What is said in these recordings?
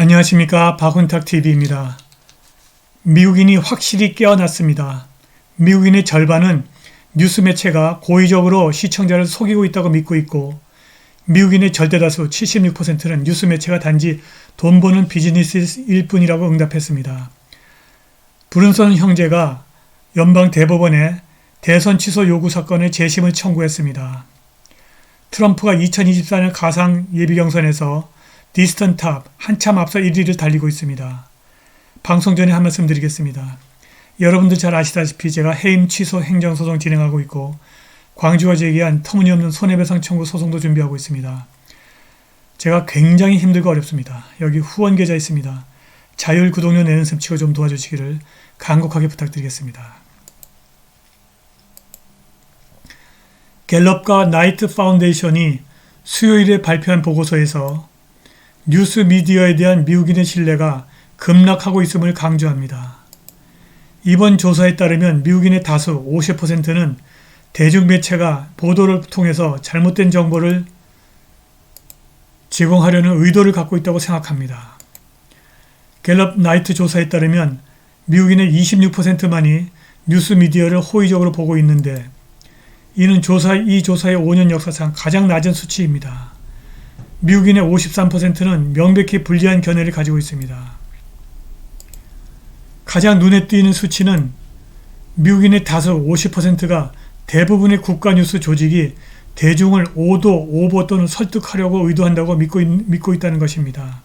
안녕하십니까 박훈탁TV입니다. 미국인이 확실히 깨어났습니다. 미국인의 절반은 뉴스 매체가 고의적으로 시청자를 속이고 있다고 믿고 있고 미국인의 절대다수 76%는 뉴스 매체가 단지 돈 버는 비즈니스일 뿐이라고 응답했습니다. 브룬선 형제가 연방 대법원에 대선 취소 요구 사건의 재심을 청구했습니다. 트럼프가 2024년 가상 예비 경선에서 디스턴 탑 한참 앞서 1위를 달리고 있습니다. 방송 전에 한 말씀 드리겠습니다. 여러분들 잘 아시다시피 제가 해임 취소 행정소송 진행하고 있고 광주가 제기한 터무니없는 손해배상 청구 소송도 준비하고 있습니다. 제가 굉장히 힘들고 어렵습니다. 여기 후원 계좌 있습니다. 자율 구독료 내는 셈 치고 좀 도와주시기를 간곡하게 부탁드리겠습니다. 갤럽과 나이트 파운데이션이 수요일에 발표한 보고서에서 뉴스 미디어에 대한 미국인의 신뢰가 급락하고 있음을 강조합니다. 이번 조사에 따르면 미국인의 다수 50%는 대중매체가 보도를 통해서 잘못된 정보를 제공하려는 의도를 갖고 있다고 생각합니다. 갤럽 나이트 조사에 따르면 미국인의 26%만이 뉴스 미디어를 호의적으로 보고 있는데 이는 조사, 이 조사의 5년 역사상 가장 낮은 수치입니다. 미국인의 53%는 명백히 불리한 견해를 가지고 있습니다. 가장 눈에 띄는 수치는 미국인의 다수 50%가 대부분의 국가 뉴스 조직이 대중을 오도, 오보 또는 설득하려고 의도한다고 믿고, 있, 믿고 있다는 것입니다.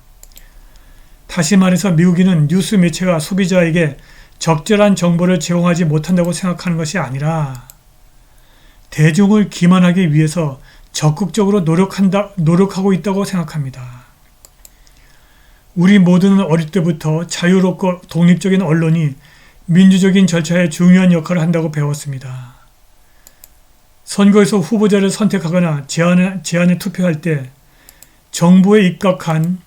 다시 말해서 미국인은 뉴스 매체가 소비자에게 적절한 정보를 제공하지 못한다고 생각하는 것이 아니라 대중을 기만하기 위해서 적극적으로 노력한다, 노력하고 있다고 생각합니다. 우리 모두는 어릴 때부터 자유롭고 독립적인 언론이 민주적인 절차에 중요한 역할을 한다고 배웠습니다. 선거에서 후보자를 선택하거나 제안에, 제안에 투표할 때 정부에 입각한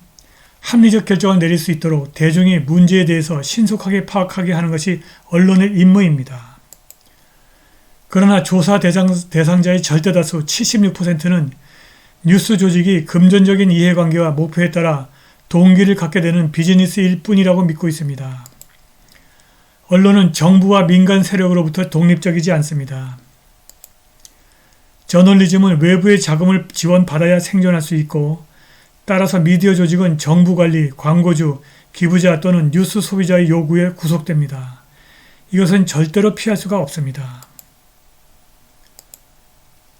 합리적 결정을 내릴 수 있도록 대중이 문제에 대해서 신속하게 파악하게 하는 것이 언론의 임무입니다. 그러나 조사 대상, 대상자의 절대 다수 76%는 뉴스 조직이 금전적인 이해관계와 목표에 따라 동기를 갖게 되는 비즈니스일 뿐이라고 믿고 있습니다. 언론은 정부와 민간 세력으로부터 독립적이지 않습니다. 저널리즘은 외부의 자금을 지원받아야 생존할 수 있고 따라서 미디어 조직은 정부 관리, 광고주, 기부자 또는 뉴스 소비자의 요구에 구속됩니다. 이것은 절대로 피할 수가 없습니다.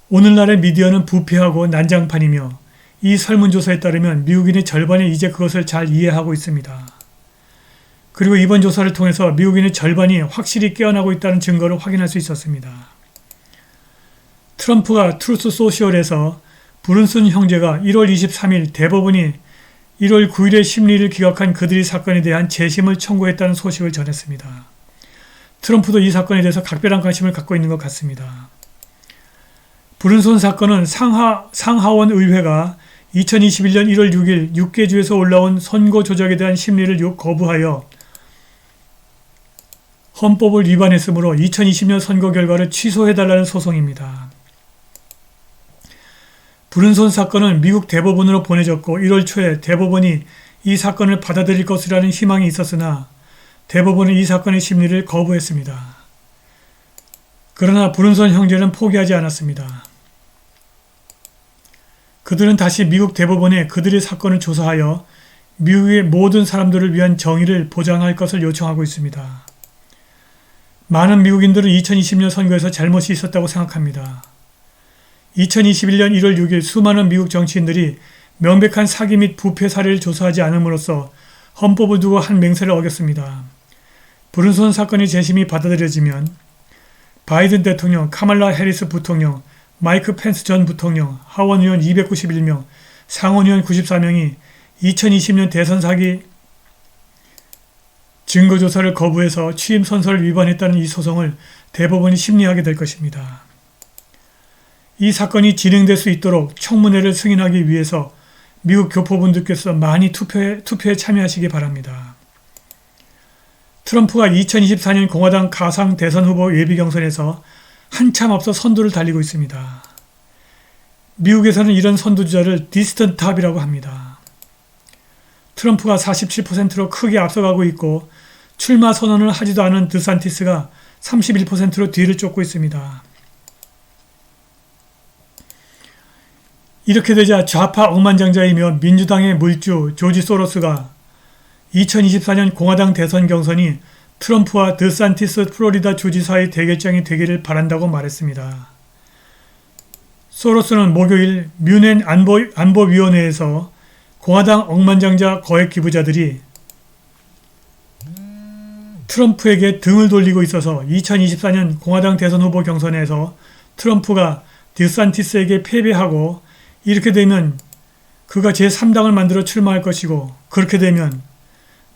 오늘날의 미디어는 부패하고 난장판이며 이 설문조사에 따르면 미국인의 절반이 이제 그것을 잘 이해하고 있습니다. 그리고 이번 조사를 통해서 미국인의 절반이 확실히 깨어나고 있다는 증거를 확인할 수 있었습니다. 트럼프가 트루스 소시얼에서 브룬슨 형제가 1월 23일 대법원이 1월 9일에 심리를 기각한 그들의 사건에 대한 재심을 청구했다는 소식을 전했습니다. 트럼프도 이 사건에 대해서 각별한 관심을 갖고 있는 것 같습니다. 브룬손 사건은 상하, 상하원 의회가 2021년 1월 6일 6개 주에서 올라온 선거 조작에 대한 심리를 거부하여 헌법을 위반했으므로 2020년 선거 결과를 취소해달라는 소송입니다. 브룬손 사건은 미국 대법원으로 보내졌고 1월 초에 대법원이 이 사건을 받아들일 것이라는 희망이 있었으나 대법원은 이 사건의 심리를 거부했습니다. 그러나 브룬손 형제는 포기하지 않았습니다. 그들은 다시 미국 대법원에 그들의 사건을 조사하여 미국의 모든 사람들을 위한 정의를 보장할 것을 요청하고 있습니다. 많은 미국인들은 2020년 선거에서 잘못이 있었다고 생각합니다. 2021년 1월 6일 수많은 미국 정치인들이 명백한 사기 및 부패 사례를 조사하지 않음으로써 헌법을 두고 한 맹세를 어겼습니다. 브룬손 사건의 재심이 받아들여지면 바이든 대통령, 카말라 해리스 부통령, 마이크 펜스 전 부통령, 하원 의원 291명, 상원 의원 94명이 2020년 대선 사기 증거조사를 거부해서 취임 선서를 위반했다는 이 소송을 대법원이 심리하게 될 것입니다. 이 사건이 진행될 수 있도록 청문회를 승인하기 위해서 미국 교포분들께서 많이 투표에, 투표에 참여하시기 바랍니다. 트럼프가 2024년 공화당 가상 대선 후보 예비 경선에서 한참 앞서 선두를 달리고 있습니다. 미국에서는 이런 선두주자를 디스턴 탑이라고 합니다. 트럼프가 47%로 크게 앞서가고 있고 출마 선언을 하지도 않은 드산티스가 31%로 뒤를 쫓고 있습니다. 이렇게 되자 좌파 억만장자이며 민주당의 물주 조지 소로스가 2024년 공화당 대선 경선이 트럼프와 드산티스 플로리다 주지사의 대결장이 되기를 바란다고 말했습니다. 소로스는 목요일 뮌헨 안보, 안보위원회에서 공화당 억만장자 거액 기부자들이 트럼프에게 등을 돌리고 있어서 2024년 공화당 대선 후보 경선에서 트럼프가 드산티스에게 패배하고 이렇게 되면 그가 제3당을 만들어 출마할 것이고 그렇게 되면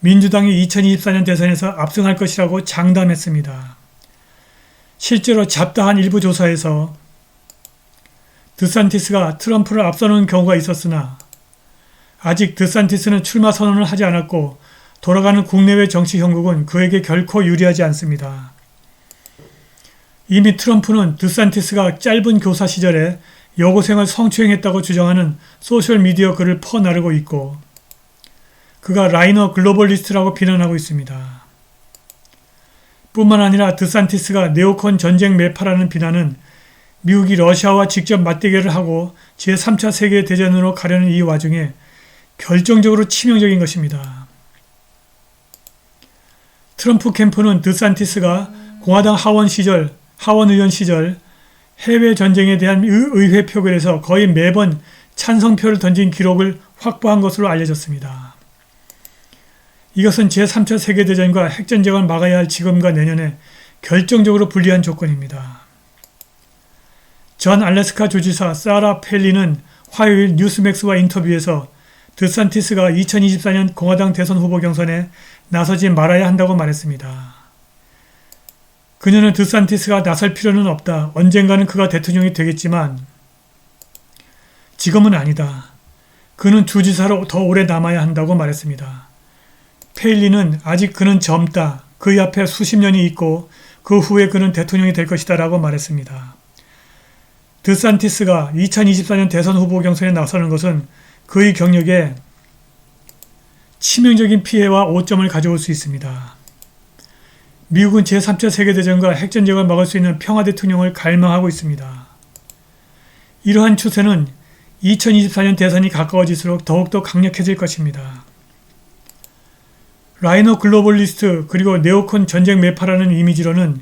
민주당이 2024년 대선에서 압승할 것이라고 장담했습니다. 실제로 잡다한 일부 조사에서 드산티스가 트럼프를 앞서는 경우가 있었으나 아직 드산티스는 출마 선언을 하지 않았고 돌아가는 국내외 정치 형국은 그에게 결코 유리하지 않습니다. 이미 트럼프는 드산티스가 짧은 교사 시절에 여고생을 성추행했다고 주장하는 소셜미디어 글을 퍼나르고 있고 그가 라이너 글로벌리스트라고 비난하고 있습니다. 뿐만 아니라 드산티스가 네오콘 전쟁 매파라는 비난은 미국이 러시아와 직접 맞대결을 하고 제3차 세계대전으로 가려는 이 와중에 결정적으로 치명적인 것입니다. 트럼프 캠프는 드산티스가 공화당 하원 시절, 하원 의원 시절 해외 전쟁에 대한 의회 표결에서 거의 매번 찬성표를 던진 기록을 확보한 것으로 알려졌습니다. 이것은 제3차 세계대전과 핵전쟁을 막아야 할 지금과 내년에 결정적으로 불리한 조건입니다. 전 알래스카 주지사 사라 펠리는 화요일 뉴스맥스와 인터뷰에서 드산티스가 2024년 공화당 대선 후보 경선에 나서지 말아야 한다고 말했습니다. 그녀는 드산티스가 나설 필요는 없다. 언젠가는 그가 대통령이 되겠지만 지금은 아니다. 그는 주지사로 더 오래 남아야 한다고 말했습니다. 페일리는 아직 그는 젊다. 그 앞에 수십 년이 있고 그 후에 그는 대통령이 될 것이다 라고 말했습니다. 드산티스가 2024년 대선 후보 경선에 나서는 것은 그의 경력에 치명적인 피해와 오점을 가져올 수 있습니다. 미국은 제3차 세계대전과 핵전쟁을 막을 수 있는 평화 대통령을 갈망하고 있습니다. 이러한 추세는 2024년 대선이 가까워질수록 더욱더 강력해질 것입니다. 라이너 글로벌리스트 그리고 네오콘 전쟁 매파라는 이미지로는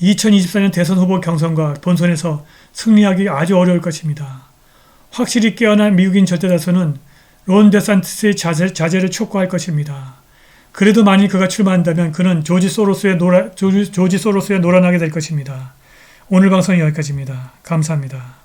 2024년 대선 후보 경선과 본선에서 승리하기 아주 어려울 것입니다. 확실히 깨어난 미국인 절대다수는 론 데산티스의 자세, 자제를 촉구할 것입니다. 그래도 만일 그가 출마한다면 그는 조지 소로스의 노라, 조지, 조지 소로스에 놀아나게 될 것입니다. 오늘 방송은 여기까지입니다. 감사합니다.